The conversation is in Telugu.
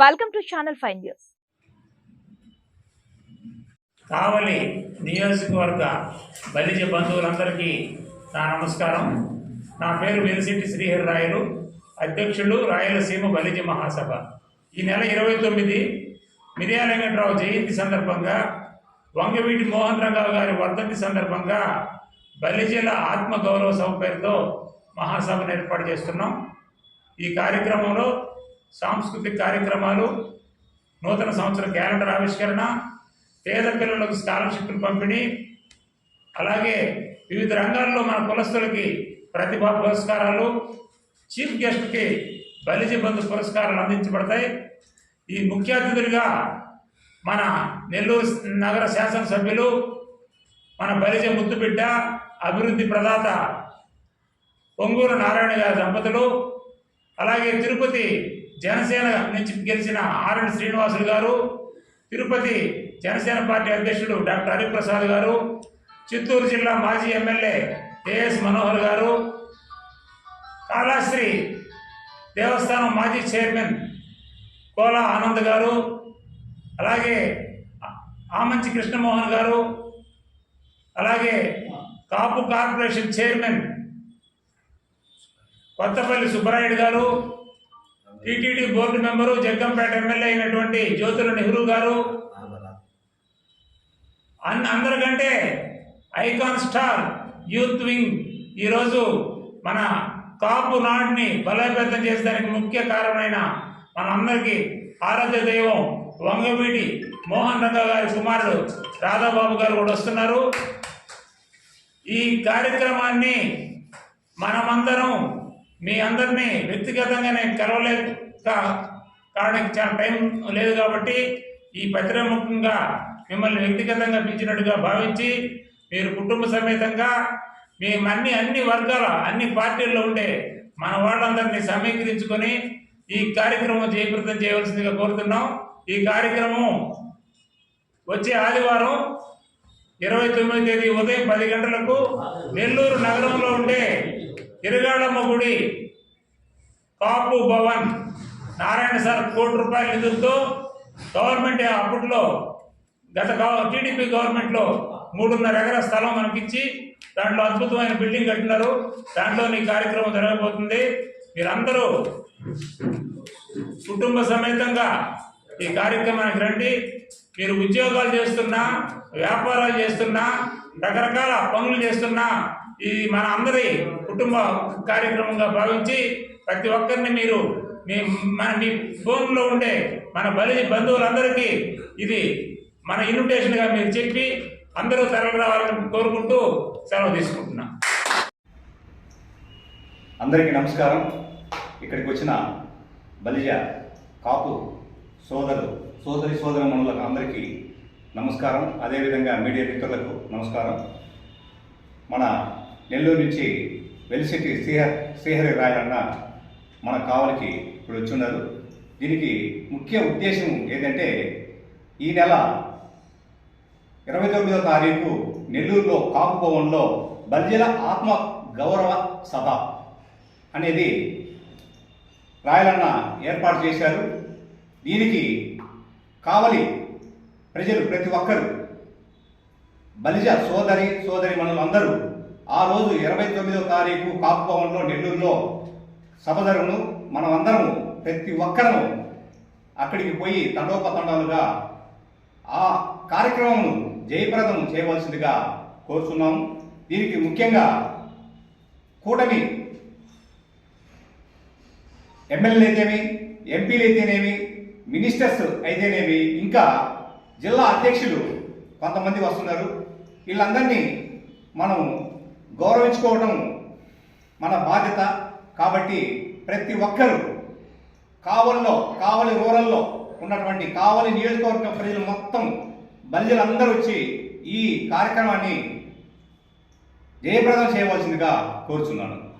Welcome to channel five news Kavali నియోజకవర్గ బలిజ బంధువులందరికీ నా నమస్కారం. నా పేరు వెలిసిటి శ్రీహరి రాయలు అధ్యక్షులు రాయలసీమ బలిజ మహాసభ. ఈ నెల ఇరవై తొమ్మిది మిర్యాల వెంకట్రావు జయంతి సందర్భంగా వంగవీటి మోహన్ రంగారావు గారి వర్ధంతి సందర్భంగా బలిజల ఆత్మగౌరవ సభ పేరుతో మహాసభను ఏర్పాటు చేస్తున్నాం. ఈ కార్యక్రమంలో సాంస్కృతిక కార్యక్రమాలు నూతన సంవత్సర క్యాలెండర్ ఆవిష్కరణ పేద పిల్లలకు స్కాలర్షిప్లు పంపిణీ అలాగే వివిధ రంగాల్లో మన కులస్తులకి ప్రతిభా పురస్కారాలు చీఫ్ గెస్ట్కి బలిజీ బంధు పురస్కారాలు అందించబడతాయి. ఈ ముఖ్య అతిథులుగా మన నెల్లూరు నగర శాసనసభ్యులు మన బలిజ ముద్దుబిడ్డ అభివృద్ధి ప్రదాత పొంగూరు నారాయణ గారి దంపతులు అలాగే తిరుపతి జనసేన నుంచి గెలిచిన ఆర్ఎన్ శ్రీనివాసులు గారు తిరుపతి జనసేన పార్టీ అధ్యక్షుడు డాక్టర్ హరిప్రసాద్ గారు చిత్తూరు జిల్లా మాజీ ఎమ్మెల్యే ఏఎస్ మనోహర్ గారు కాళాశ్రీ దేవస్థానం మాజీ చైర్మన్ కోలా ఆనంద్ గారు అలాగే ఆ- ఆమంచి కృష్ణమోహన్ గారు అలాగే కాపు కార్పొరేషన్ చైర్మన్ కొత్తపల్లి సుబ్బరాయుడు గారు TTD board member Jaggampeta MLA అయినటువంటి జ్యోతుల నెహ్రూ గారు. అందరికంటే ఐకాన్ స్టార్ యూత్ వింగ్ ఈరోజు మన కాపు నాడిని బలోపేతం చేసేదానికి ముఖ్య కారణమైన మన అందరికీ ఆరాధ్య దైవం వంగవీటి మోహన్ రంగ గారి కుమారుడు రాధాబాబు గారు కూడా వస్తున్నారు. ఈ కార్యక్రమాన్ని మనమందరం మీ అందరినీ వ్యక్తిగతంగా నేను కలవలేక కావడానికి చాలా టైం లేదు కాబట్టి ఈ పత్రిముఖంగా మిమ్మల్ని వ్యక్తిగతంగా పిలిచినట్టుగా భావించి మీరు కుటుంబ సమేతంగా మేమన్ని అన్ని అన్ని వర్గాల అన్ని పార్టీల్లో ఉండే మన వాళ్ళందరినీ సమీకరించుకొని ఈ కార్యక్రమం జయప్రదం చేయవలసిందిగా కోరుతున్నాం. ఈ కార్యక్రమం వచ్చే ఆదివారం ఇరవై తొమ్మిది తేదీ ఉదయం పది గంటలకు నెల్లూరు నగరంలో ఉండే తిరుగాడమ్మ గుడి కాపు భవన్. నారాయణ సార్ కోటి రూపాయల నిధులతో గవర్నమెంట్ అప్పట్లో గత టీడీపీ గవర్నమెంట్లో మూడున్నర ఎకర స్థలం మనకిచ్చి దాంట్లో అద్భుతమైన బిల్డింగ్ కట్టినారు. దాంట్లో నీ కార్యక్రమం జరగబోతుంది. మీరందరూ కుటుంబ సమేతంగా ఈ కార్యక్రమానికి రండి. మీరు ఉద్యోగాలు చేస్తున్నా వ్యాపారాలు చేస్తున్నా రకరకాల పనులు చేస్తున్నా ఇది మన అందరి కుటుంబ కార్యక్రమంగా భావించి ప్రతి ఒక్కరిని మీరు మీ మన మీ ఫోన్లో ఉండే మన బలి బంధువులందరికీ ఇది మన ఇన్విటేషన్గా మీరు చెప్పి అందరూ తరలి రావాలని కోరుకుంటూ సెలవు తీసుకుంటున్నా. అందరికీ నమస్కారం. ఇక్కడికి వచ్చిన బలిజ కాపు సోదరు సోదరి సోదర మనులకు అందరికీ నమస్కారం. అదేవిధంగా మీడియా మిత్రులకు నమస్కారం. మన నెల్లూరు నుంచి వెలిసిటి శ్రీహర్ శ్రీహరి రాయలన్న మన కావలికి ఇప్పుడు వచ్చున్నారు. దీనికి ముఖ్య ఉద్దేశం ఏంటంటే ఈ నెల ఇరవై తొమ్మిదో తారీఖు నెల్లూరులో కాపు భవన్లో బల్జల ఆత్మ గౌరవ సభ అనేది రాయలన్న ఏర్పాటు చేశారు. దీనికి కావలి ప్రజలు ప్రతి ఒక్కరు బలిజ సోదరి సోదరి మనులందరూ ఆ రోజు ఇరవై తొమ్మిదో తారీఖు కాపు భవన్లో నెల్లూరులో సభ జరుగును. మనమందరము ప్రతి ఒక్కరము అక్కడికి పోయి తండోపతండాలుగా ఆ కార్యక్రమం జయప్రదం చేయవలసిందిగా కోరుతున్నాము దీనికి ముఖ్యంగా కూటమి ఎమ్మెల్యేలు అయితేనేమి ఎంపీలు అయితేనేమి మినిస్టర్స్ అయితేనేమి ఇంకా జిల్లా అధ్యక్షులు కొంతమంది వస్తున్నారు. వీళ్ళందరినీ మనం గౌరవించుకోవడం మన బాధ్యత. కాబట్టి ప్రతి ఒక్కరూ కావలిలో కావలి రూరల్లో ఉన్నటువంటి కావలి నియోజకవర్గ ప్రజలు మొత్తం బలిజలందరూ వచ్చి ఈ కార్యక్రమాన్ని జయప్రదం చేయవలసిందిగా కోరుచున్నాను.